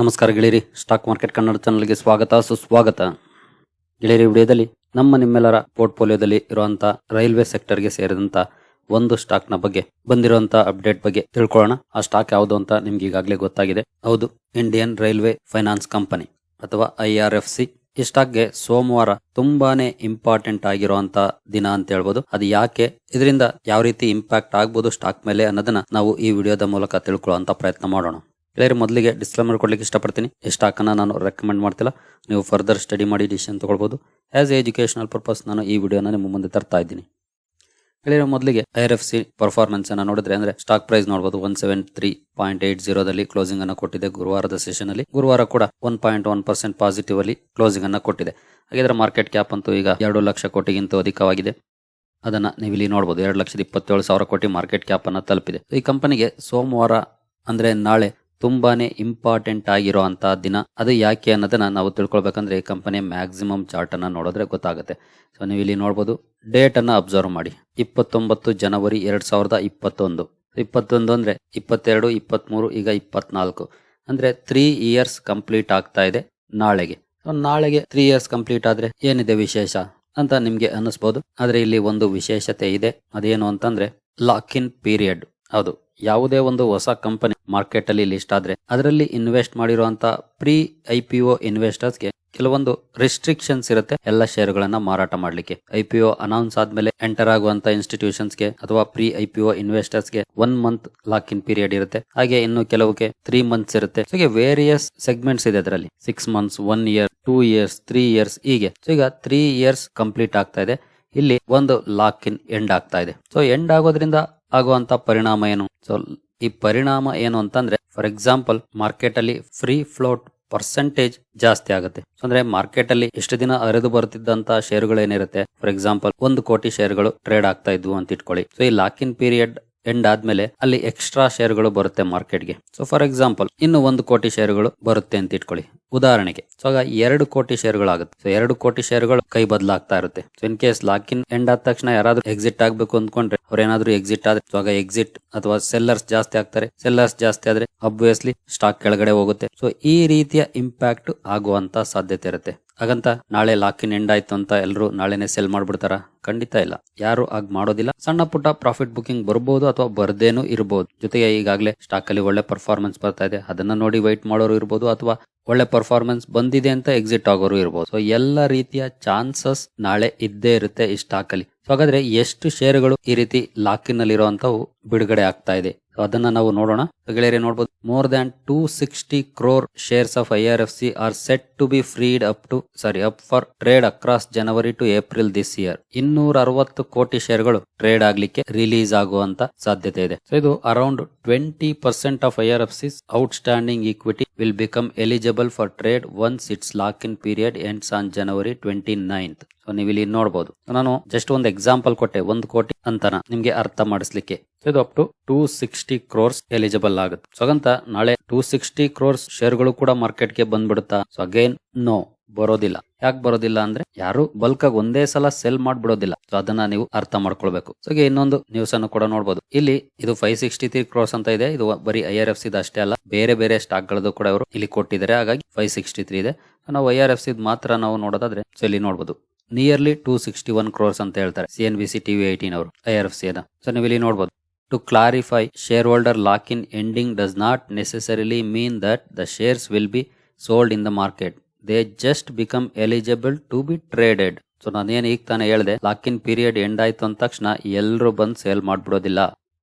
ನಮಸ್ಕಾರ ಗೆಳೆಯರಿ. Stock market Kannada ಚಾನಲ್ಗೆ ಸ್ವಾಗತ, ಸುಸ್ವಾಗತ. ಗೆಳೆಯರಿ ವಿಡಿಯೋದಲ್ಲಿ ನಮ್ಮ ನಿಮ್ಮೆಲ್ಲರ ಪೋರ್ಟ್ಫೋಲಿಯೋದಲ್ಲಿ ಇರುವಂತ ರೈಲ್ವೆ ಸೆಕ್ಟರ್ಗೆ ಸೇರಿದಂತ ಒಂದು ಸ್ಟಾಕ್ನ ಬಗ್ಗೆ, ಬಂದಿರುವಂತ ಅಪ್ಡೇಟ್ ಬಗ್ಗೆ ತಿಳ್ಕೊಳ್ಳೋಣ. ಆ ಸ್ಟಾಕ್ ಯಾವುದು ಅಂತ ನಿಮ್ಗೆ ಈಗಾಗಲೇ ಗೊತ್ತಾಗಿದೆ. ಹೌದು ಇಂಡಿಯನ್ ರೈಲ್ವೆ ಫೈನಾನ್ಸ್ ಕಂಪನಿ ಅಥವಾ ಐ ಆರ್ ಎಫ್ ಸಿ ಈ ಸ್ಟಾಕ್ಗೆ ಸೋಮವಾರ ತುಂಬಾನೇ ಇಂಪಾರ್ಟೆಂಟ್ ಆಗಿರುವಂತ ದಿನ ಅಂತ ಹೇಳ್ಬೋದು. ಅದು ಯಾಕೆ, ಇದರಿಂದ ಯಾವ ರೀತಿ ಇಂಪ್ಯಾಕ್ಟ್ ಆಗ್ಬೋದು ಸ್ಟಾಕ್ ಮೇಲೆ ಅನ್ನೋದನ್ನ ನಾವು ಈ ವಿಡಿಯೋದ ಮೂಲಕ ತಿಳ್ಕೊಳ್ಳುವಂತ ಪ್ರಯತ್ನ ಮಾಡೋಣ. ಗೆಳೆಯರು ಮೊದಲಿಗೆ ಡಿಸ್ಕ್ಲೇಮರ್ ಕೊಡ್ಲಿಕ್ಕೆ ಇಷ್ಟಪಡ್ತೀನಿ. ಈ ಸ್ಟಾಕನ್ನು ನಾನು ರೆಕಮೆಂಡ್ ಮಾಡ್ತಿಲ್ಲ. ನೀವು ಫರ್ದರ್ ಸ್ಟಡಿ ಮಾಡಿ ಡಿಸಿಷನ್ ತಗೊಳ್ಬೋದು. ಎ ಎಜುಕೇಷನಲ್ ಪರ್ಪಸ್ ನಾನು ಈ ವಿಡಿಯೋನ ನಿಮ್ಮ ಮುಂದೆ ತರ್ತಾ ಇದ್ದೀನಿ. ಗೆಳೆಯರು ಮೊದಲಿಗೆ ಐ ಆರ್ ಎಫ್ ಸಿ ಪರ್ಫಾರ್ಮೆನ್ಸನ್ನು ನೋಡಿದ್ರೆ ಅಂದ್ರೆ ಸ್ಟಾಕ್ ಪ್ರೈಸ್ ನೋಡಬಹುದು one seven three point eight ಜೀರೋದಲ್ಲಿ closing ಅನ್ನು ಕೊಟ್ಟಿದೆ ಗುರುವಾರದ ಸೆಷನ್ ಅಲ್ಲಿ. ಗುರುವಾರ ಕೂಡ one point one percent positive ಅಲ್ಲಿ ಕ್ಲೋಸಿಂಗ್ ಅನ್ನ ಕೊಟ್ಟಿದೆ. ಹಾಗಿದ್ರೆ ಮಾರ್ಕೆಟ್ ಕ್ಯಾಪ್ ಅಂತೂ ಈಗ ಎರಡು ಲಕ್ಷ ಕೋಟಿಗಿಂತ ಅಧಿಕವಾಗಿದೆ. ಅದನ್ನು ನೀವು ಇಲ್ಲಿ ನೋಡಬಹುದು ಎರಡು ಲಕ್ಷದ ಇಪ್ಪತ್ತೇಳು ಸಾವಿರ ಕೋಟಿ ಮಾರ್ಕೆಟ್ ಕ್ಯಾಪ್ ಅನ್ನ ತಲುಪಿದೆ. ಈ ಕಂಪನಿಗೆ ಸೋಮವಾರ ಅಂದ್ರೆ ನಾಳೆ ತುಂಬಾನೇ ಇಂಪಾರ್ಟೆಂಟ್ ಆಗಿರೋ ಅಂತಹ ದಿನ. ಅದು ಯಾಕೆ ಅನ್ನೋದನ್ನ ನಾವು ತಿಳ್ಕೊಳ್ಬೇಕಂದ್ರೆ ಈ ಕಂಪನಿಯ ಮ್ಯಾಕ್ಸಿಮಮ್ ಚಾರ್ಟ್ ಅನ್ನ ನೋಡಿದ್ರೆ ಗೊತ್ತಾಗುತ್ತೆ. ಸೊ ನೀವು ಇಲ್ಲಿ ನೋಡ್ಬೋದು ಡೇಟ್ ಅನ್ನ ಅಬ್ಸರ್ವ್ ಮಾಡಿ. ಇಪ್ಪತ್ತೊಂಬತ್ತು ಜನವರಿ ಎರಡ್ ಸಾವಿರದ ಇಪ್ಪತ್ತೊಂದು. ಇಪ್ಪತ್ತೊಂದು ಅಂದ್ರೆ ಇಪ್ಪತ್ತೆರಡು, ಇಪ್ಪತ್ಮೂರು, ಈಗ ಇಪ್ಪತ್ನಾಲ್ಕು. ಅಂದ್ರೆ ತ್ರೀ ಇಯರ್ಸ್ ಕಂಪ್ಲೀಟ್ ಆಗ್ತಾ ಇದೆ ನಾಳೆಗೆ. ಸೊ ನಾಳೆಗೆ ತ್ರೀ ಇಯರ್ಸ್ ಕಂಪ್ಲೀಟ್ ಆದ್ರೆ ಏನಿದೆ ವಿಶೇಷ ಅಂತ ನಿಮ್ಗೆ ಅನ್ನಿಸ್ಬೋದು. ಆದ್ರೆ ಇಲ್ಲಿ ಒಂದು ವಿಶೇಷತೆ ಇದೆ. ಅದೇನು ಅಂತಂದ್ರೆ ಲಾಕ್ ಇನ್ ಪೀರಿಯಡ್ ಹೌದು. ಯಾವುದೇ ಒಂದು ಹೊಸ ಕಂಪನಿ ಮಾರ್ಕೆಟ್ ಅಲ್ಲಿ ಲಿಸ್ಟ್ ಆದ್ರೆ ಅದರಲ್ಲಿ ಇನ್ವೆಸ್ಟ್ ಮಾಡಿರುವಂತ ಪ್ರೀ ಐ ಪಿ ಒ ಇನ್ವೆಸ್ಟರ್ಸ್ಗೆ ಕೆಲವೊಂದು ರಿಸ್ಟ್ರಿಕ್ಷನ್ಸ್ ಇರುತ್ತೆ. ಎಲ್ಲ ಶೇರ್ಗಳನ್ನ ಮಾರಾಟ ಮಾಡ್ಲಿಕ್ಕೆ. ಐ ಪಿ ಒ ಅನೌನ್ಸ್ ಆದ್ಮೇಲೆ ಎಂಟರ್ ಆಗುವಂತ ಇನ್ಸ್ಟಿಟ್ಯೂಷನ್ಸ್ಗೆ ಅಥವಾ pre I P O ಇನ್ವೆಸ್ಟರ್ಸ್ಗೆ one month lock in period ಇರುತ್ತೆ. ಹಾಗೆ ಇನ್ನು ಕೆಲವಕ್ಕೆ ತ್ರೀ ಮಂತ್ಸ್ ಇರುತ್ತೆ. ಸೊ ವೇರಿಯಸ್ ಸೆಗ್ಮೆಂಟ್ಸ್ ಇದೆ ಅದರಲ್ಲಿ. Six months one year two years three years ಹೀಗೆ. ಸೊ ಈಗ ತ್ರೀ ಇಯರ್ಸ್ ಕಂಪ್ಲೀಟ್ ಆಗ್ತಾ ಇದೆ. ಇಲ್ಲಿ ಒಂದು ಲಾಕ್ ಇನ್ ಎಂಡ್ ಆಗ್ತಾ ಇದೆ. ಸೊ ಎಂಡ್ ಆಗೋದ್ರಿಂದ ಆಗುವಂತ ಪರಿಣಾಮ ಏನು? ಸೊ ಈ ಪರಿಣಾಮ ಏನು ಅಂತಂದ್ರೆ ಫಾರ್ ಎಕ್ಸಾಂಪಲ್ ಮಾರ್ಕೆಟ್ ಅಲ್ಲಿ ಫ್ರೀ ಫ್ಲೋಟ್ ಪರ್ಸೆಂಟೇಜ್ ಜಾಸ್ತಿ ಆಗುತ್ತೆ. ಅಂದ್ರೆ ಮಾರ್ಕೆಟ್ ಅಲ್ಲಿ ಇಷ್ಟು ದಿನ ಹರಿದು ಬರುತ್ತಿದ್ದಂತ ಶೇರುಗಳು ಏನಿರುತ್ತೆ ಫಾರ್ ಎಕ್ಸಾಂಪಲ್ ಒಂದು ಕೋಟಿ ಶೇರ್ಗಳು ಟ್ರೇಡ್ ಆಗ್ತಾ ಇದ್ವು ಅಂತ ಇಟ್ಕೊಳ್ಳಿ. ಸೊ ಈ ಲಾಕ್ ಇನ್ ಪೀರಿಯಡ್ ಎಂಡ್ ಆದ್ಮೇಲೆ ಅಲ್ಲಿ ಎಕ್ಸ್ಟ್ರಾ ಶೇರ್ಗಳು ಬರುತ್ತೆ ಮಾರ್ಕೆಟ್ಗೆ. ಸೊ ಫಾರ್ ಎಕ್ಸಾಂಪಲ್ ಇನ್ನು ಒಂದು ಕೋಟಿ ಶೇರ್ಗಳು ಬರುತ್ತೆ ಅಂತ ಇಟ್ಕೊಳ್ಳಿ. ಉದಾಹರಣೆಗೆ ಸೊ ಆಗ ಎರಡು ಕೋಟಿ ಷೇರುಗಳು ಆಗುತ್ತೆ ಸೊ ಎರಡು ಕೋಟಿ ಷೇರುಗಳು ಕೈ ಬದಲಾಗ್ತಾ ಇರುತ್ತೆ. So in case lock in end ಆದ ತಕ್ಷಣ ಯಾರಾದ್ರೂ ಎಕ್ಸಿಟ್ ಆಗ್ಬೇಕು ಅಂದ್ಕೊಂಡ್ರೆ, ಅವ್ರ ಏನಾದ್ರು ಎಕ್ಸಿಟ್ ಆದ್ರೆ ಸೊ ಆಗ ಎಕ್ಸಿಟ್ ಅಥವಾ ಸೆಲ್ಲರ್ಸ್ ಜಾಸ್ತಿ ಆಗ್ತಾರೆ. ಸೆಲ್ಲರ್ಸ್ ಜಾಸ್ತಿ ಆದ್ರೆ ಅಬ್ವಿಯಸ್ಲಿ ಸ್ಟಾಕ್ ಕೆಳಗಡೆ ಹೋಗುತ್ತೆ. ಸೊ ಈ ರೀತಿಯ ಇಂಪ್ಯಾಕ್ಟ್ ಆಗುವಂತ ಸಾಧ್ಯತೆ ಇರುತ್ತೆ. ಹಾಗಂತ ನಾಳೆ ಲಾಕ್ ಇನ್ ಎಂಡ್ ಆಯ್ತು ಅಂತ ಎಲ್ಲರೂ ನಾಳೆನೆ ಸೆಲ್ ಮಾಡ್ಬಿಡ್ತಾರ? ಖಂಡಿತ ಇಲ್ಲ. ಯಾರು ಆಗ ಮಾಡೋದಿಲ್ಲ. ಸಣ್ಣ ಪುಟ್ಟ ಪ್ರಾಫಿಟ್ ಬುಕಿಂಗ್ ಬರಬಹುದು ಅಥವಾ ಬರ್ದೇನು ಇರಬಹುದು ಜೊತೆಗೆ ಈಗಾಗಲೇ ಸ್ಟಾಕ್ ಅಲ್ಲಿ ಒಳ್ಳೆ ಪರ್ಫಾರ್ಮೆನ್ಸ್ ಬರ್ತಾ ಇದೆ. ಅದನ್ನ ನೋಡಿ ವೈಟ್ ಮಾಡೋರು ಇರಬಹುದು ಅಥವಾ ಒಳ್ಳೆ ಪರ್ಫಾರ್ಮೆನ್ಸ್ ಬಂದಿದೆ ಅಂತ ಎಕ್ಸಿಟ್ ಆಗೋರು ಇರಬಹುದು ಸೊ ಎಲ್ಲ ರೀತಿಯ ಚಾನ್ಸಸ್ ನಾಳೆ ಇದ್ದೇ ಇರುತ್ತೆ ಈ ಸ್ಟಾಕ್ ಅಲ್ಲಿ. ಸೊ ಹಾಗಾದ್ರೆ ಎಷ್ಟು ಶೇರ್ಗಳು ಈ ರೀತಿ ಲಾಕ್ ಇನ್ ಅಲ್ಲಿ ಇರುವಂತವು ಬಿಡುಗಡೆ ಆಗ್ತಾ ಇದೆ. ಅದನ್ನ ನಾವು ನೋಡೋಣ. ಗೆಳೆಯರೇ ನೋಡಬಹುದು more than two sixty crore shares of I R F C are set to be freed up to sorry up for trade across January to April this year ಇನ್ನೂರ ಅರವತ್ತು ಕೋಟಿ ಶೇರ್ಗಳು ಟ್ರೇಡ್ ಆಗ್ಲಿಕ್ಕೆ ರಿಲೀಸ್ ಆಗುವಂತ ಸಾಧ್ಯತೆ ಇದೆ. ಸೊ ಇದು around twenty percent of I R F C outstanding equity will become eligible for trade once its lock in period ends on January twenty ninth ನೀವು ಇಲ್ಲಿ ನೋಡಬಹುದು ನಾನು ಜಸ್ಟ್ ಒಂದು ಎಕ್ಸಾಂಪಲ್ ಕೊಟ್ಟೆ, ಒಂದು ಕೋಟಿ ಅಂತನ ನಿಮ್ಗೆ ಅರ್ಥ ಮಾಡಿಸ್ಲಿಕ್ಕೆ. ಇದು up to two sixty crores eligible ಆಗುತ್ತೆ. ಸೊ ಹಾಗಂತ ನಾಳೆ ಟೂ ಸಿಕ್ಸ್ಟಿ ಕ್ರೋರ್ಸ್ ಶೇರ್ಗಳು ಕೂಡ ಮಾರ್ಕೆಟ್ಗೆ ಬಂದ್ಬಿಡುತ್ತಾ? ಸೊ ಅಗೇನ್ ನೋ ಬರೋದಿಲ್ಲ. ಯಾಕೆ ಬರೋದಿಲ್ಲ ಅಂದ್ರೆ ಯಾರು ಬಲ್ಕ್ ಆಗಿ ಒಂದೇ ಸಲ ಸೆಲ್ ಮಾಡ್ಬಿಡೋದಿಲ್ಲ. ಸೊ ಅದನ್ನ ನೀವು ಅರ್ಥ ಮಾಡ್ಕೊಳ್ಬೇಕು. ಸೊ ಹೀಗೆ ಇನ್ನೊಂದು ನ್ಯೂಸ್ ಅನ್ನು ಕೂಡ ನೋಡಬಹುದು ಇಲ್ಲಿ ಇದು ಫೈವ್ ಸಿಕ್ಸ್ಟಿ ತ್ರೀ ಕ್ರೋರ್ಸ್ ಅಂತ ಇದೆ. ಇದು ಬರೀ ಐ ಆರ್ ಎಫ್ ಸಿ ಅಷ್ಟೇ ಅಲ್ಲ, ಬೇರೆ ಬೇರೆ ಸ್ಟಾಕ್ ಗಳದ್ದು ಕೂಡ ಅವರು ಇಲ್ಲಿ ಕೊಟ್ಟಿದ್ದಾರೆ. ಹಾಗಾಗಿ ಫೈವ್ ಸಿಕ್ಸ್ಟಿ ತ್ರೀ ಇದೆ. ನಾವು ಐ ಆರ್ ಎಫ್ ಸಿ ಮಾತ್ರ ನಾವು ನೋಡೋದಾದ್ರೆ, ಸೊ, ಇಲ್ಲಿ ನೋಡಬಹುದು nearly two sixty one crores ಅಂತ ಹೇಳ್ತಾರೆ. C N B C TV eighteen ಅವರು ಐ ಆರ್ ಎಫ್ ಸಿ ಅದ ಸೊ ನೀವು ಇಲ್ಲಿ ನೋಡಬಹುದು to clarify shareholder lock in ending does not necessarily mean that the shares will be sold in the market they just become eligible to be traded so ನಾನೇನು ಈಗ ತಾನೇ ಹೇಳಿದೆ lock in period end ಆಯ್ತು ಅಂದ ತಕ್ಷಣ ಎಲ್ಲರೂ ಬಂದು sale ಮಾಡ್ಬಿಡೋದಿಲ್ಲ.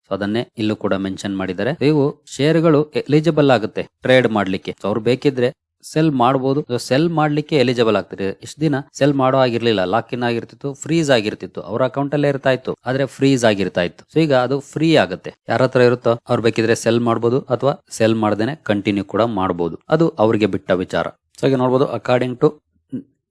So ಅದನ್ನೇ ಇಲ್ಲೂ ಕೂಡ ಮೆನ್ಷನ್ ಮಾಡಿದ್ದಾರೆ. ಇವು ಶೇರ್ಗಳು ಎಲಿಜಿಬಲ್ ಆಗುತ್ತೆ ಟ್ರೇಡ್ ಮಾಡ್ಲಿಕ್ಕೆ. ಅವ್ರು ಬೇಕಿದ್ರೆ ಸೆಲ್ ಮಾಡಬಹುದು ಸೆಲ್ ಮಾಡ್ಲಿಕ್ಕೆ ಎಲಿಜಿಬಲ್ ಆಗ್ತಿದೆ. ಇಷ್ಟು ದಿನ ಸೆಲ್ ಮಾಡೋ ಆಗಿರ್ಲಿಲ್ಲ. Lock in ಆಗಿರ್ತಿತ್ತು freeze ಆಗಿರ್ತಿತ್ತು. ಅವ್ರ ಅಕೌಂಟ್ ಅಲ್ಲೇ ಇರ್ತಾ ಇತ್ತು ಆದ್ರೆ ಫ್ರೀಸ್ ಆಗಿರ್ತಾ ಇತ್ತು ಸೊ ಈಗ ಅದು ಫ್ರೀ ಆಗುತ್ತೆ. ಯಾರ ಹತ್ರ ಇರುತ್ತೋ ಅವ್ರು ಬೇಕಿದ್ರೆ ಸೆಲ್ ಮಾಡಬಹುದು ಅಥವಾ ಸೆಲ್ ಮಾಡದೇನೆ ಕಂಟಿನ್ಯೂ ಕೂಡ ಮಾಡಬಹುದು ಅದು ಅವ್ರಿಗೆ ಬಿಟ್ಟ ವಿಚಾರ. ಸೊ ಈಗ ನೋಡಬಹುದು according to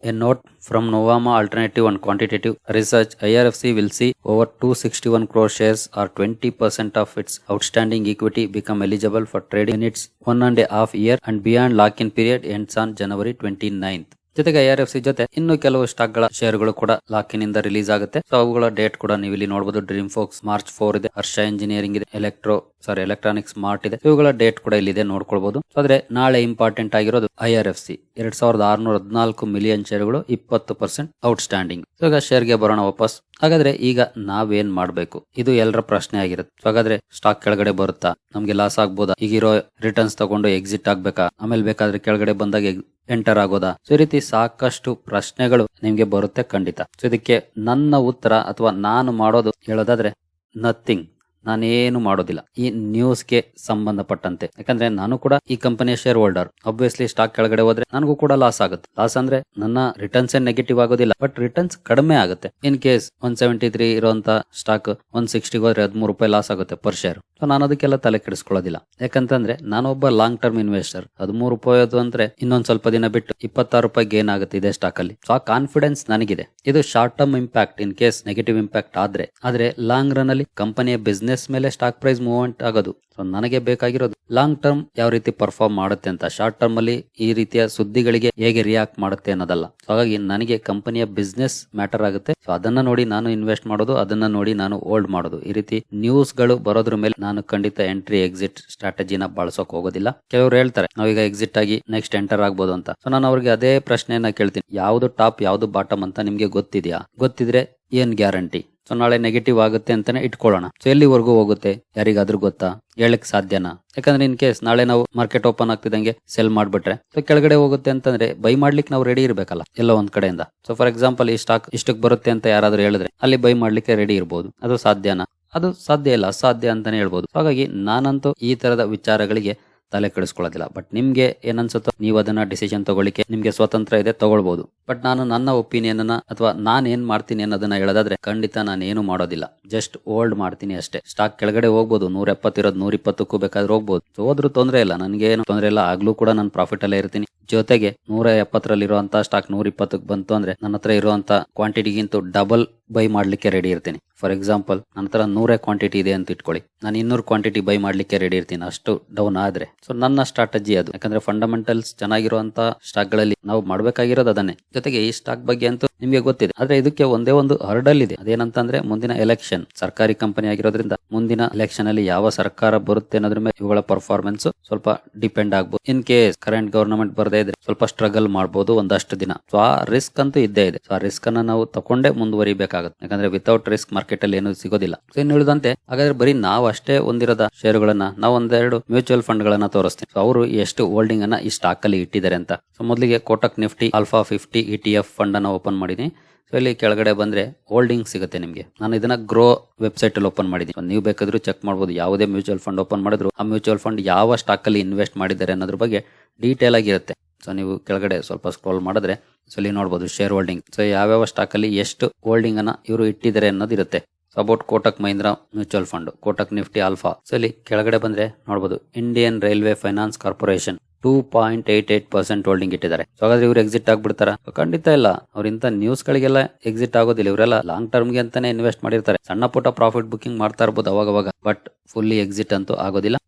A note from Novama Alternative and Quantitative Research, IRFC will see over 261 crore shares or 20% of its outstanding equity become eligible for trading in its one and a half year and beyond lock-in period ends on January 29th. ಜೊತೆಗೆ I R F C ಜೊತೆ ಇನ್ನು ಕೆಲವು ಸ್ಟಾಕ್ಗಳ ಶೇರ್ಗಳು ಕೂಡ lock-in ಇಂದ release ಆಗುತ್ತೆ so ಅವುಗಳ date ಕೂಡ ನೀವು ಇಲ್ಲಿ ನೋಡಬಹುದು ಡ್ರೀಮ್ ಫೋಕ್ಸ್ ಮಾರ್ಚ್ ಫೋರ್ ಇದೆ ಹರ್ಷ ಇಂಜಿನಿಯರಿಂಗ್ ಇದೆ ಎಲೆಕ್ಟ್ರೋ ಸಾರಿ ಎಲೆಕ್ಟ್ರಾನಿಕ್ ಸ್ಮಾರ್ಟ್ ಇದೆ. ಇವುಗಳ ಡೇಟ್ ಕೂಡ ಇಲ್ಲಿದೆ ನೋಡ್ಕೊಳ್ಬಹುದು So, ಆದ್ರೆ ನಾಳೆ ಇಂಪಾರ್ಟೆಂಟ್ ಆಗಿರೋದು ಐ ಆರ್ ಎಫ್ ಸಿ ಎರಡ್ ಸಾವಿರದ ಆರ್ನೂರ ಹದಿನಾಲ್ಕು ಮಿಲಿಯನ್ ಶೇರ್ಗಳು ಇಪ್ಪತ್ತು ಪರ್ಸೆಂಟ್ ಔಟ್ ಸ್ಟ್ಯಾಂಡಿಂಗ್ ಈಗ ಶೇರ್ಗೆ ಬರೋಣ ವಾಪಸ್. ಹಾಗಾದ್ರೆ ಈಗ ನಾವೇನ್ ಮಾಡ್ಬೇಕು? ಇದು ಎಲ್ಲರ ಪ್ರಶ್ನೆ ಆಗಿರುತ್ತೆ. ಹಾಗಾದ್ರೆ ಸ್ಟಾಕ್ ಕೆಳಗಡೆ ಬರುತ್ತಾ? ನಮ್ಗೆ ಲಾಸ್ ಆಗ್ಬೋದಾ? ಈಗಿರೋ ರಿಟರ್ನ್ಸ್ ತಗೊಂಡು ಎಕ್ಸಿಟ್ ಆಗ್ಬೇಕಾ? ಆಮೇಲೆ ಬೇಕಾದ್ರೆ ಕೆಳಗಡೆ ಬಂದಾಗ ಎಂಟರ್ ಆಗೋದಾ? ಸೊ ಈ ರೀತಿ ಸಾಕಷ್ಟು ಪ್ರಶ್ನೆಗಳು ನಿಮ್ಗೆ ಬರುತ್ತೆ ಖಂಡಿತ. ಸೊ ಇದಕ್ಕೆ ನನ್ನ ಉತ್ತರ ಅಥವಾ ನಾನು ಮಾಡೋದು ಹೇಳೋದಾದ್ರೆ ನಥಿಂಗ್ ನಾನೇನು ಮಾಡೋದಿಲ್ಲ. ಈ ನ್ಯೂಸ್ಗೆ ಸಂಬಂಧಪಟ್ಟಂತೆ. ಯಾಕಂದ್ರೆ ನಾನು ಕೂಡ ಈ ಕಂಪನಿಯ ಶೇರ್ ಹೋಲ್ಡರ್ ಅಬ್ವಿಯಸ್ಲಿ ಸ್ಟಾಕ್ ಕೆಳಗಡೆ ಹೋದ್ರೆ ನನಗೂ ಕೂಡ ಲಾಸ್ ಆಗುತ್ತೆ. ಲಾಸ್ ಅಂದ್ರೆ ನನ್ನ ರಿಟರ್ನ್ಸ್ ಏನ್ ನೆಗೆಟಿವ್ ಆಗೋದಿಲ್ಲ. ಬಟ್ ರಿಟರ್ನ್ಸ್ ಕಡಿಮೆ ಆಗುತ್ತೆ. In case one seventy three ಇರುವಂತ ಸ್ಟಾಕ್ ಒನ್ ಸಿಕ್ಸ್ಟಿಗೆ ಹೋದ್ರೆ ಹದಿಮೂರು ರೂಪಾಯಿ ಲಾಸ್ ಆಗುತ್ತೆ ಪರ್ ಶೇರ್ ಸೊ ನಾನು ಅದಕ್ಕೆಲ್ಲ ತಲೆ ಕೆಡಿಸ್ಕೊಳ್ಳೋದಿಲ್ಲ. ಯಾಕಂತಂದ್ರೆ ನಾನೊಬ್ಬ ಲಾಂಗ್ ಟರ್ಮ್ ಇನ್ವೆಸ್ಟರ್ ಹದಿಮೂರು ರೂಪಾಯಿ ಅದು ಅಂದ್ರೆ ಇನ್ನೊಂದ್ ಸ್ವಲ್ಪ ದಿನ ಬಿಟ್ಟು ಇಪ್ಪತ್ತಾರು ರೂಪಾಯಿ ಗೇನ್ ಆಗುತ್ತೆ ಇದೇ ಸ್ಟಾಕ್ ಅಲ್ಲಿ. ಸೊ ಆ ಕಾನ್ಫಿಡೆನ್ಸ್ ನನಗಿದೆ. ಇದು short term impact in case negative impact ಆದ್ರೆ. ಆದ್ರೆ ಲಾಂಗ್ ರನ್ ಅಲ್ಲಿ ಕಂಪನಿಯ ಬಿಸ್ನೆಸ್ ಮೇಲೆ ಸ್ಟಾಕ್ ಪ್ರೈಸ್ ಮೂವ್ಮೆಂಟ್ ಆಗೋದು. ಸೊ ನನಗೆ ಬೇಕಾಗಿರೋದು ಲಾಂಗ್ ಟರ್ಮ್ ಯಾವ ರೀತಿ ಪರ್ಫಾರ್ಮ್ ಮಾಡುತ್ತೆ ಅಂತ. ಶಾರ್ಟ್ ಟರ್ಮ್ ಅಲ್ಲಿ ಈ ರೀತಿಯ ಸುದ್ದಿಗಳಿಗೆ ಹೇಗೆ ರಿಯಾಕ್ಟ್ ಮಾಡುತ್ತೆ ಅನ್ನೋದಲ್ಲ. ಹಾಗಾಗಿ ನನಗೆ ಕಂಪನಿಯ ಬಿಸ್ನೆಸ್ ಮ್ಯಾಟರ್ ಆಗುತ್ತೆ. ಸೊ ಅದನ್ನ ನೋಡಿ ನಾನು ಇನ್ವೆಸ್ಟ್ ಮಾಡೋದು, ಅದನ್ನ ನೋಡಿ ನಾನು ಹೋಲ್ಡ್ ಮಾಡೋದು. ಈ ರೀತಿ ನ್ಯೂಸ್ಗಳು ಬರೋದ್ರ ಮೇಲೆ ನಾನು ಖಂಡಿತ ಎಂಟ್ರಿ, ಎಕ್ಸಿಟ್ ಸ್ಟ್ರಾಟಜಿನ ಬಳಸೋಕ್ ಹೋಗೋದಿಲ್ಲ. ಕೆಲವರು ಹೇಳ್ತಾರೆ, ನಾವೀಗ ಎಕ್ಸಿಟ್ ಆಗಿ ನೆಕ್ಸ್ಟ್ ಎಂಟರ್ ಆಗ್ಬೋದು ಅಂತ. ಸೊ ನಾನು ಅವ್ರಿಗೆ ಅದೇ ಪ್ರಶ್ನೆಯನ್ನ ಕೇಳ್ತೀನಿ. ಯಾವ್ದು ಟಾಪ್, ಯಾವ್ದು ಬಾಟಮ್ ಅಂತ ನಿಮ್ಗೆ ಗೊತ್ತಿದ್ಯಾ? ಗೊತ್ತಿದ್ರೆ ಏನ್ ಗ್ಯಾರಂಟಿ? ಸೊ ನಾಳೆ ನೆಗೆಟಿವ್ ಆಗುತ್ತೆ ಅಂತಾನೆ ಇಟ್ಕೊಳ್ಳೋಣ. ಸೊ ಎಲ್ಲಿವರೆಗೂ ಹೋಗುತ್ತೆ? ಯಾರಿಗಾದ್ರೂ ಗೊತ್ತಾ? ಹೇಳಕ್ ಸಾಧ್ಯನಾ? ಯಾಕಂದ್ರೆ ಇನ್ ಕೇಸ್ ನಾಳೆ ನಾವು ಮಾರ್ಕೆಟ್ ಓಪನ್ ಆಗ್ತಿದಂಗೆ ಸೆಲ್ ಮಾಡ್ಬಿಟ್ರೆ ಸೊ ಕೆಳಗಡೆ ಹೋಗುತ್ತೆ ಅಂತಂದ್ರೆ ಬೈ ಮಾಡ್ಲಿಕ್ಕೆ ನಾವು ರೆಡಿ ಇರ್ಬೇಕಲ್ಲ, ಎಲ್ಲ ಒಂದ್ ಕಡೆಯಿಂದ. ಸೊ ಫಾರ್ ಎಕ್ಸಾಂಪಲ್ ಈ ಸ್ಟಾಕ್ ಇಷ್ಟಕ್ಕೆ ಬರುತ್ತೆ ಅಂತ ಯಾರಾದ್ರೂ ಹೇಳಿದ್ರೆ ಅಲ್ಲಿ ಬೈ ಮಾಡ್ಲಿಕ್ಕೆ ರೆಡಿ ಇರ್ಬೋದು. ಅದು ಸಾಧ್ಯನಾ? ಅದು ಸಾಧ್ಯ ಇಲ್ಲ, ಅಸಾಧ್ಯ ಅಂತಾನೆ ಹೇಳ್ಬೋದು. ಹಾಗಾಗಿ ನಾನಂತೂ ಈ ತರದ ವಿಚಾರಗಳಿಗೆ ತಲೆ ಕೆಡಿಸ್ಕೊಳ್ಳೋದಿಲ್ಲ. ಬಟ್ ನಿಮ್ಗೆ ಏನನ್ಸುತ್ತೋ ನೀವು ಅದನ್ನ ಡಿಸಿಷನ್ ತಗೊಳ್ಳಿಕ್ಕೆ ನಿಮ್ಗೆ ಸ್ವತಂತ್ರ ಇದೆ ತಗೊಳ್ಬಹುದು ಬಟ್ ನಾನು ನನ್ನ ಒಪಿನಿಯನ್ ಅನ್ನ ಅಥವಾ ನಾನು ಏನ್ ಮಾಡ್ತೀನಿ ಅನ್ನೋದನ್ನ ಹೇಳೋದಾದ್ರೆ ಖಂಡಿತ ನಾನು ಏನು ಮಾಡೋದಿಲ್ಲ. ಜಸ್ಟ್ ಹೋಲ್ಡ್ ಮಾಡ್ತೀನಿ ಅಷ್ಟೇ. ಸ್ಟಾಕ್ ಕೆಳಗಡೆ ಹೋಗ್ಬೋದು. ನೂರ ಎಪ್ಪತ್ತಿರೋದು ನೂರ ಇಪ್ಪತ್ತಕ್ಕೂ ಬೇಕಾದ್ರೆ ಹೋಗ್ಬೋದು. ಹೋದ್ರೂ ತೊಂದ್ರೆ ಇಲ್ಲ. ನನಗೆ ಏನು ತೊಂದ್ರೆ ಇಲ್ಲ. ಆಗ್ಲೂ ಕೂಡ ನಾನು ಪ್ರಾಫಿಟ್ ಅಲ್ಲೇ ಇರ್ತೀನಿ. ಜೊತೆಗೆ ನೂರ ಎಪ್ಪತ್ತರಲ್ಲಿರುವಂತ ಸ್ಟಾಕ್ ನೂರ ಇಪ್ಪತ್ತಕ್ಕೆ ಬಂತು ಅಂದ್ರೆ ನನ್ನ ಹತ್ರ ಇರುವಂತಹ ಕ್ವಾಂಟಿಟಿಗಿಂತ ಡಬಲ್ ಬೈ ಮಾಡಲಿಕ್ಕೆ ರೆಡಿ ಇರ್ತೀನಿ. ಫಾರ್ ಎಕ್ಸಾಂಪಲ್ ನನ್ನ ಹತ್ರ ನೂರೇ ಕ್ವಾಂಟಿಟಿ ಇದೆ ಅಂತ ಇಟ್ಕೊಳ್ಳಿ. ನಾನು ಇನ್ನೂರು ಕ್ವಾಂಟಿಟಿ ಬೈ ಮಾಡಲಿಕ್ಕೆ ರೆಡಿ ಇರ್ತೀನಿ. ಅಷ್ಟು ಡೌನ್ ಆದ್ರೆ. ಸೊ ನನ್ನ ಸ್ಟ್ರಾಟಜಿ ಅದು. ಯಾಕಂದ್ರೆ ಫಂಡಮೆಂಟಲ್ಸ್ ಚೆನ್ನಾಗಿರುವಂತ ಸ್ಟಾಕ್ಗಳಲ್ಲಿ ನಾವು ಮಾಡಬೇಕಾಗಿರೋದು ಅದನ್ನೇ. ಜೊತೆಗೆ ಈ ಸ್ಟಾಕ್ ಬಗ್ಗೆ ಅಂತೂ ನಿಮಗೆ ಗೊತ್ತಿದೆ. ಆದ್ರೆ ಇದಕ್ಕೆ ಒಂದೇ ಒಂದು ಹರ್ಡಲ್ ಇದೆ. ಅದೇನಂತಂದ್ರೆ ಮುಂದಿನ ಎಲೆಕ್ಷನ್ ಸರ್ಕಾರಿ ಕಂಪನಿ ಆಗಿರೋದ್ರಿಂದ ಮುಂದಿನ ಎಲೆಕ್ಷನ್ ಅಲ್ಲಿ ಯಾವ ಸರ್ಕಾರ ಬರುತ್ತೆ ಅನ್ನೋದ್ರ ಮೇಲೆ ಇವುಗಳ ಪರ್ಫಾರ್ಮೆನ್ಸ್ ಸ್ವಲ್ಪ ಡಿಪೆಂಡ್ ಆಗ್ಬೋದು. ಇನ್ ಕೇಸ್ ಕರೆಂಟ್ ಗವರ್ನಮೆಂಟ್ ಬರದೇ ಇದ್ರೆ ಸ್ವಲ್ಪ ಸ್ಟ್ರಗಲ್ ಮಾಡಬಹುದು ಒಂದಷ್ಟು ದಿನ. ಸೊ ಆ ರಿಸ್ಕ್ ಅಂತೂ ಇದ್ದೇ ಇದೆ. ಸೊ ಆ ರಿಸ್ಕ್ ಅನ್ನ ನಾವು ತಕೊಂಡೇ ಮುಂದುವರಿಬೇಕಾಗುತ್ತೆ. ಯಾಕಂದ್ರೆ ವಿತೌಟ್ ರಿಸ್ಕ್ ಮಾರ್ಕೆಟ್ ಅಲ್ಲಿ ಏನು ಸಿಗೋದಿಲ್ಲ. ಸೊ ಇನ್ನು ಉಳಿದಂತೆ, ಹಾಗಾದ್ರೆ ಬರೀ ನಾವು ಅಷ್ಟೇ ಹೊಂದಿರದ ಶೇರುಗಳನ್ನ ನಾವು ಒಂದೆರಡು ಮ್ಯೂಚುವಲ್ ಫಂಡ್ ಗಳನ್ನ ತೋರಿಸ್ತೀವಿ. ಸೊ ಅವರು ಎಷ್ಟು ಹೋಲ್ಡಿಂಗ್ ಅನ್ನ ಈ ಸ್ಟಾಕ್ ಅಲ್ಲಿ ಇಟ್ಟಿದ್ದಾರೆ ಅಂತ. ಸೊ ಮೊದಲಿಗೆ Kotak Nifty alpha fifty E T F fund ಅನ್ನ ಓಪನ್ ಮಾಡಿದೀನಿ. ಸೊ ಇಲ್ಲಿ ಕೆಳಗಡೆ ಬಂದ್ರೆ ಹೋಲ್ಡಿಂಗ್ ಸಿಗುತ್ತೆ ನಿಮಗೆ. ನಾನು ಇದನ್ನ ಗ್ರೋ ವೆಬ್ಸೈಟ್ ಅಲ್ಲಿ ಓಪನ್ ಮಾಡಿದ್ದೀನಿ ನೀವ್ ನೀವು ಬೇಕಾದ್ರೂ ಚೆಕ್ ಮಾಡಬಹುದು ಯಾವುದೇ ಮ್ಯೂಚುವಲ್ ಫಂಡ್ ಓಪನ್ ಮಾಡಿದ್ರು, ಆ ಮ್ಯೂಚುವಲ್ ಫಂಡ್ ಯಾವ ಸ್ಟಾಕ್ ಅಲ್ಲಿ ಇನ್ವೆಸ್ಟ್ ಮಾಡಿದ್ದಾರೆ ಅನ್ನೋದ್ರ ಬಗ್ಗೆ ಡೀಟೇಲ್ ಆಗಿರುತ್ತೆ ಸೊ ನೀವು ಕೆಳಗಡೆ ಸ್ವಲ್ಪ ಸ್ಕ್ರೋಲ್ ಮಾಡಿದ್ರೆ ಸೊ ಇಲ್ಲಿ ನೋಡಬಹುದು ಶೇರ್ ಹೋಲ್ಡಿಂಗ್ ಸೊ ಯಾವ್ಯಾವ ಸ್ಟಾಕ್ ಅಲ್ಲಿ ಎಷ್ಟು ಹೋಲ್ಡಿಂಗ್ ಅನ್ನ ಇವರು ಇಟ್ಟಿದ್ದಾರೆ ಅನ್ನೋದು ಇರುತ್ತೆ. So about Kotak Mahindra mutual fund Kotak Nifty alpha so ಇಲ್ಲಿ ಕೆಳಗಡೆ ಬಂದ್ರೆ ನೋಡಬಹುದು Indian railway finance corporation two point eight eight percent holding ಇಟ್ಟಿದ್ದಾರೆ. ಸೊ ಹಾಗಾದ್ರೆ ಇವ್ರು ಎಕ್ಸಿಟ್ ಆಗ್ಬಿಡ್ತಾರ? ಖಂಡಿತ ಇಲ್ಲ. ಅವ್ರಿಂತ ನ್ಯೂಸ್ ಗಳಿಗೆಲ್ಲ ಎಕ್ಸಿಟ್ ಆಗೋದಿಲ್ಲ. ಇವರೆಲ್ಲ ಲಾಂಗ್ ಟರ್ಮ್ಗೆ ಅಂತಾನೆ ಇನ್ವೆಸ್ಟ್ ಮಾಡಿರ್ತಾರೆ. ಸಣ್ಣ ಪುಟ್ಟ ಪ್ರಾಫಿಟ್ ಬುಕಿಂಗ್ ಮಾಡ್ತಾ ಇರ್ಬೋದು ಅವಾಗ ಬಟ್ ಫುಲ್ಲಿ ಎಕ್ಸಿಟ್ ಅಂತೂ ಆಗೋದಿಲ್ಲ.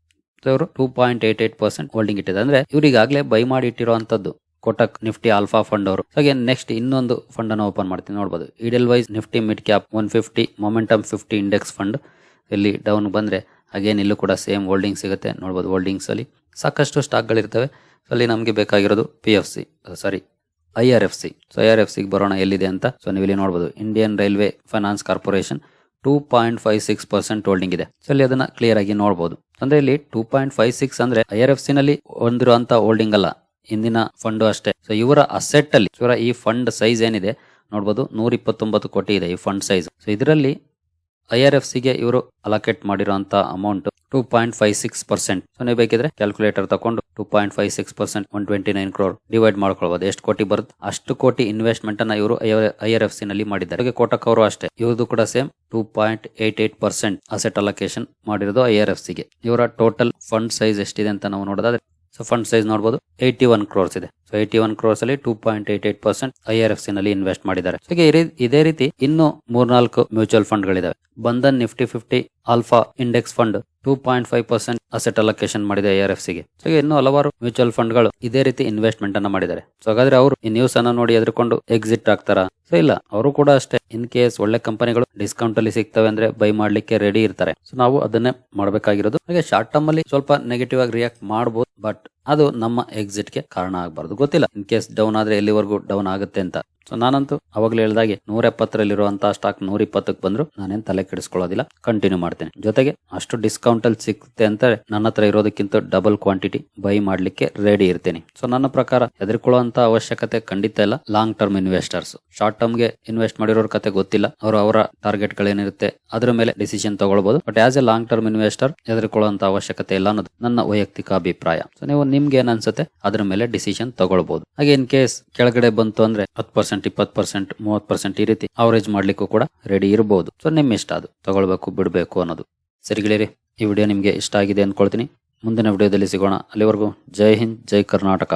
ಸೊ ಇವರು two point eight eight percent holding ಇಟ್ಟಿದೆ. ಅಂದ್ರೆ ಇವರಿಗಾಗಲೇ ಬೈ ಮಾಡಿ ಇಟ್ಟಿರುವಂತದ್ದು ಕೋಟಕ್ ನಿಫ್ಟಿ ಆಲ್ಫಾ ಫಂಡ್ ಅವರು. ಹಾಗೆ ನೆಕ್ಸ್ಟ್ ಇನ್ನೊಂದು ಫಂಡ್ ಅನ್ನು ಓಪನ್ ಮಾಡ್ತೀನಿ. ನೋಡಬಹುದು Edelweiss Nifty mid cap one fifty momentum fifty index fund ಇಲ್ಲಿ ಡೌನ್ ಬಂದ್ರೆ ಅಗೇನ್ ಇಲ್ಲೂ ಕೂಡ ಸೇಮ್ ಹೋಲ್ಡಿಂಗ್ ಸಿಗುತ್ತೆ. ನೋಡಬಹುದು ಹೋಲ್ಡಿಂಗ್ಸ್ ಅಲ್ಲಿ. ಸಾಕಷ್ಟು ಸ್ಟಾಕ್ಗಳಿರ್ತವೆ ಸೊ ಅಲ್ಲಿ ನಮಗೆ ಬೇಕಾಗಿರೋದು P F C sorry I R F C so I R F ಸಿಗೆ ಬರೋಣ ಎಲ್ಲಿದೆ ಅಂತ. ಸೊ ನೀವು ಇಲ್ಲಿ ನೋಡಬಹುದು Indian railway finance corporation two point five six percent holding ಇದೆ. ಸೊ ಅಲ್ಲಿ ಅದನ್ನ ಕ್ಲಿಯರ್ ಆಗಿ ನೋಡಬಹುದು ಅಂದ್ರೆ ಇಲ್ಲಿ ಟೂ ಪಾಯಿಂಟ್ ಫೈವ್ ಸಿಕ್ಸ್ ಅಂದ್ರೆ ಐ ಆರ್ ಎಫ್ ಸಿ ನಲ್ಲಿ ಹೊಂದಿರುವಂತ ಹೋಲ್ಡಿಂಗ್ ಅಲ್ಲ. ಹಿಂದಿನ ಫಂಡ್ ಅಷ್ಟೇ. ಸೊ ಇವರ ಅಸೆಟ್ ಅಲ್ಲಿ, ಇವರ ಈ ಫಂಡ್ ಸೈಜ್ ಏನಿದೆ ನೋಡಬಹುದು ನೂರ ಇಪ್ಪತ್ತೊಂಬತ್ತು ಕೋಟಿ ಇದೆ ಈ ಫಂಡ್ ಸೈಜ್ ಸೊ ಇದರಲ್ಲಿ ಐ ಆರ್ ಎಫ್ ಸಿಗೆ ಇವರು ಅಲೋಕೇಟ್ ಮಾಡಿರುವಂತ amount two point five six percent so ನೀವು ಬೇಕಿದ್ರೆ ಕ್ಯಾಲ್ಕುಲೇಟರ್ ತಗೊಂಡು two point five six percent one twenty nine crore divide ಮಾಡ್ಕೊಳ್ಬಹುದು ಎಷ್ಟು ಕೋಟಿ ಬರುತ್ತೆ? ಅಷ್ಟು ಕೋಟಿ ಇನ್ವೆಸ್ಟ್ಮೆಂಟ್ ಅನ್ನ ಇವರು ಐ ಆರ್ ಎಫ್ ಸಿ ನಲ್ಲಿ ಮಾಡಿದ್ದಾರೆ. ಹಾಗೆ ಕೋಟಕ್ ಅವರು ಅಷ್ಟೇ. ಇವ್ರದ್ದು ಕೂಡ same two point eight eight percent asset allocation ಮಾಡಿರೋದು ಐ ಆರ್ ಎಫ್ ಸಿಗೆ ಇವರ ಟೋಟಲ್ ಫಂಡ್ ಸೈಜ್ ಎಷ್ಟಿದೆ ಅಂತ ನಾವು ನೋಡೋದಾದ್ರೆ ಸೊ ಫಂಡ್ ಸೈಜ್ ನೋಡಬಹುದು ಏಯ್ಟಿ ಒನ್ ಕ್ರೋರ್ಸ್ ಇದೆ ಸೊ ಏಯ್ಟಿ ಒನ್ ಕ್ರೋರ್ಸ್ ಅಲ್ಲಿ two point eight eight percent I ಆರ್ನಲ್ಲಿ invest ಮಾಡಿದ್ದಾರೆ. ಹೀಗೆ ಇದೇ ರೀತಿ ಇನ್ನು ಮೂರ್ನಾಲ್ಕು ಮ್ಯೂಚುವಲ್ ಫಂಡ್ ಗಳಿದಾವೆ. Bandhan Nifty fifty alpha index fund two point five percent asset allocation ಮಾಡಿದೆ ಐ ಆರ್ ಎಫ್ ಸಿಗೆ ಸೊ ಇನ್ನು ಹಲವಾರು ಮ್ಯೂಚುವಲ್ ಫಂಡ್ಗಳು ಇದೇ ರೀತಿ ಇನ್ವೆಸ್ಟ್ಮೆಂಟ್ ಅನ್ನ ಮಾಡಿದ್ದಾರೆ. ಸೊ ಹಾಗಾದ್ರೆ ಅವರು ಈ ನ್ಯೂಸ್ ಅನ್ನ ನೋಡಿ ಎದ್ಕೊಂಡು ಎಕ್ಸಿಟ್ ಆಗ್ತಾರ? ಸೊ ಇಲ್ಲ. ಅವರು ಕೂಡ ಅಷ್ಟೇ. ಇನ್ ಕೇಸ್ ಒಳ್ಳೆ ಕಂಪನಿಗಳು ಡಿಸ್ಕೌಂಟ್ ಅಲ್ಲಿ ಸಿಗ್ತವೆ ಅಂದ್ರೆ ಬೈ ಮಾಡ್ಲಿಕ್ಕೆ ರೆಡಿ ಇರ್ತಾರೆ. ಸೊ ನಾವು ಅದನ್ನೇ ಮಾಡಬೇಕಾಗಿರೋದು. ಹಾಗೆ ಶಾರ್ಟ್ ಟರ್ಮ್ ಅಲ್ಲಿ ಸ್ವಲ್ಪ ನೆಗೆಟಿವ್ ಆಗಿ ರಿಯಾಕ್ಟ್ ಮಾಡಬಹುದು ಬಟ್ ಅದು ನಮ್ಮ ಎಕ್ಸಿಟ್ಗೆ ಕಾರಣ ಆಗಬಾರ್ದು. ಗೊತ್ತಿಲ್ಲ, ಇನ್ ಕೇಸ್ ಡೌನ್ ಆದ್ರೆ ಎಲ್ಲಿವರೆಗೂ ಡೌನ್ ಆಗುತ್ತೆ ಅಂತ. ಸೊ ನಾನಂತೂ ಅವಾಗಲೇ ಹೇಳಿದಾಗೆ ನೂರ ಎಪ್ಪತ್ತರಲ್ಲಿರುವಂತಹ ಸ್ಟಾಕ್ ನೂರ ಇಪ್ಪತ್ತಕ್ಕೆ ಬಂದ್ರು. ನಾನೇನ್ ತಲೆ ಕೆಡಿಸ್ಕೊಳ್ಳೋದಿಲ್ಲ ಕಂಟಿನ್ಯೂ ಮಾಡ್ತೇನೆ. ಜೊತೆಗೆ ಅಷ್ಟು ಡಿಸ್ಕೌಂಟ್ ಅಲ್ಲಿ ಸಿಗುತ್ತೆ ಅಂತ ನನ್ನ ಹತ್ರ ಇರೋದಕ್ಕಿಂತ ಡಬಲ್ ಕ್ವಾಂಟಿಟಿ ಬೈ ಮಾಡ್ಲಿಕ್ಕೆ ರೆಡಿ ಇರ್ತೇನೆ. ಸೊ ನನ್ನ ಪ್ರಕಾರ ಹೆದರ್ಕೊಳ್ಳುವಂತ ಅವಶ್ಯಕತೆ ಖಂಡಿತ ಇಲ್ಲ. ಲಾಂಗ್ ಟರ್ಮ್ ಇನ್ವೆಸ್ಟರ್ಸ್ ಶಾರ್ಟ್ ಟರ್ಮ್ಗೆ ಇನ್ವೆಸ್ಟ್ ಮಾಡಿರೋರ್ ಕತೆ ಗೊತ್ತಿಲ್ಲ. ಅವರು ಅವರ ಟಾರ್ಗೆಟ್ ಗಳೇನಿರುತ್ತೆ ಅದರ ಮೇಲೆ ಡಿಸಿಷನ್ ತಗೊಳ್ಬಹುದು but as a long term investor ಹೆದರ್ಕೊಳ್ಳುವಂತ ಅವಶ್ಯಕತೆ ಇಲ್ಲ ಅನ್ನೋದು ನನ್ನ ವೈಯಕ್ತಿಕ ಅಭಿಪ್ರಾಯ. ಸೊ ನೀವು ನಿಮ್ಗೆ ಏನ್ ಅನ್ಸುತ್ತೆ ಅದ್ರ ಮೇಲೆ ಡಿಸಿಷನ್ ತಗೊಳ್ಬಹುದು ಹಾಗೆ ಇನ್ ಕೇಸ್ ಕೆಳಗಡೆ ಬಂತು ಅಂದ್ರೆ ಹತ್ತು ಪರ್ಸೆಂಟ್ ಇಪ್ಪತ್ತು ಪರ್ಸೆಂಟ್ ಮೂವತ್ ಪರ್ಸೆಂಟ್ ಈ ರೀತಿ ಅವರೇಜ್ ಮಾಡ್ಲಿಕ್ಕೂ ಕೂಡ ರೆಡಿ ಇರಬಹುದು ಸೊ ನಿಮ್ ಇಷ್ಟ ಅದು. ತಗೊಳ್ಬೇಕು, ಬಿಡಬೇಕು ಅನ್ನೋದು. ಸರಿಗಳಿರಿ ಈ ವಿಡಿಯೋ ನಿಮ್ಗೆ ಇಷ್ಟ ಆಗಿದೆ ಅನ್ಕೊಳ್ತೀನಿ. ಮುಂದಿನ ವಿಡಿಯೋದಲ್ಲಿ ಸಿಗೋಣ. ಅಲ್ಲಿವರೆಗೂ ಜೈ ಹಿಂದ್, ಜೈ ಕರ್ನಾಟಕ.